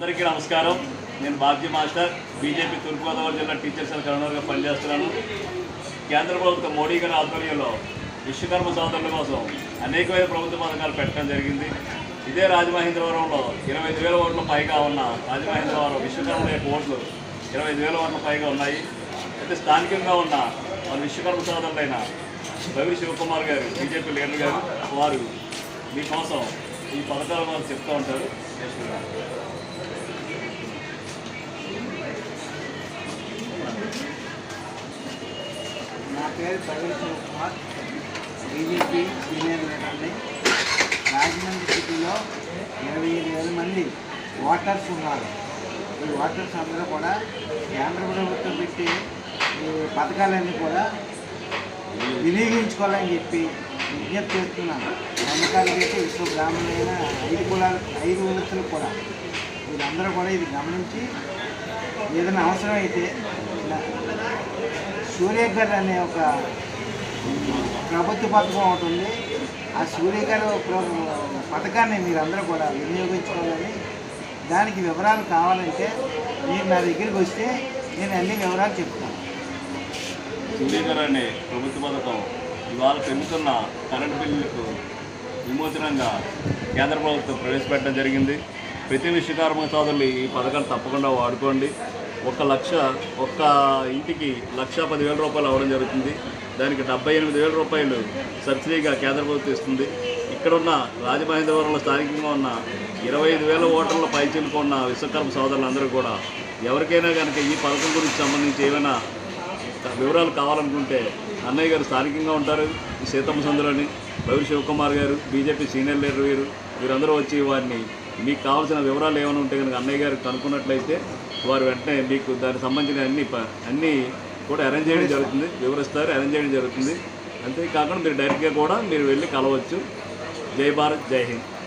అందరికీ నమస్కారం. నేను బాబ్జీ మాస్టర్ బీజేపీ తూర్పుగోదావరి జిల్లా టీచర్స్ అండ్ కన్వీనర్గా పనిచేస్తున్నాను. కేంద్ర ప్రభుత్వం మోడీ గారి ఆధ్వర్యంలో విశ్వకర్మ సోదరుల కోసం అనేకమైన ప్రభుత్వ పథకాలు పెట్టడం జరిగింది. ఇదే రాజమహేంద్రవరంలో ఇరవై ఐదు వేల ఓట్ల పైగా ఉన్న రాజమహేంద్రవరం విశ్వకర్మ యొక్క ఓట్లు ఇరవై ఐదు వేల ఓట్ల పైగా ఉన్నాయి. అయితే స్థానికంగా ఉన్న మన విశ్వకర్మ సోదరులైన రవి శివకుమార్ గారు బీజేపీ లీడర్ గారు వారు మీకోసం ఈ పథకాల వారు చెప్తూ ఉంటారు. పేరు ప్రవీణ్ కుమార్. బీజేపీ సీనియర్ లీడర్ని రాజమండ్రి సిటీలో ఇరవై ఐదు వేల మంది ఓటర్స్ ఉన్నారు. ఈ ఓటర్స్ అందరూ కూడా కేంద్ర ప్రభుత్వం పెట్టి ఈ పథకాలన్నీ కూడా వినియోగించుకోవాలని చెప్పి విజ్ఞప్తి చేస్తున్నాను. నమ్మకాలకైతే విశ్వ బ్రాహ్మణులైన ఐదు కులాలు ఐదు వృత్తులు కూడా. వీళ్ళందరూ కూడా ఇది గమనించి ఏదైనా అవసరం అయితే సూర్యగర్ అనే ఒక ప్రభుత్వ పథకం ఒకటి ఉంది. ఆ సూర్యగర్ పథకాన్ని మీరందరూ కూడా వినియోగించుకోవాలని దానికి వివరాలు కావాలంటే మీరు నా దగ్గరికి వస్తే నేను అన్ని వివరాలు చెప్తాను. సూర్యకర్ అనే ప్రభుత్వ పథకం ఇవాళ పెరుగుతున్న కరెంట్ బిల్లులకు విమోచనంగా కేంద్ర ప్రభుత్వం ప్రవేశపెట్టడం జరిగింది. ప్రతి విశ్వకర్మ సోదరులు ఈ పథకాలు తప్పకుండా వాడుకోండి. ఒక లక్ష ఒక్క ఇంటికి లక్ష పదివేల రూపాయలు అవ్వడం జరుగుతుంది. దానికి డెబ్బై ఎనిమిది వేల రూపాయలు సబ్సిడీగా కేంద్ర ప్రభుత్వం ఇస్తుంది. ఇక్కడున్న రాజమహేంద్రవరంలో స్థానికంగా ఉన్న ఇరవై ఐదు వేల ఓటర్ల పైచీలకు ఉన్న విశ్వకర్మ సోదరులందరూ కూడా ఎవరికైనా కనుక ఈ పథకం గురించి సంబంధించి ఏమైనా వివరాలు కావాలనుకుంటే అన్నయ్య గారు స్థానికంగా ఉంటారు. సీతమ్మ సుందరని రవి శివకుమార్ గారు బీజేపీ సీనియర్ లీడర్ వీరు వీరందరూ వచ్చి వారిని మీకు కావాల్సిన వివరాలు ఏమైనా ఉంటే కనుక అన్నయ్య గారు కనుక్కున్నట్లయితే వారు వెంటనే మీకు దానికి సంబంధించిన అన్ని ప- అన్నీ కూడా అరేంజ్ చేయడం జరుగుతుంది. వివరిస్తారు అరేంజ్ చేయడం జరుగుతుంది. అంతేకాకుండా మీరు డైరెక్ట్గా కూడా మీరు వెళ్ళి కలవచ్చు. జై భారత్ జై హింద్.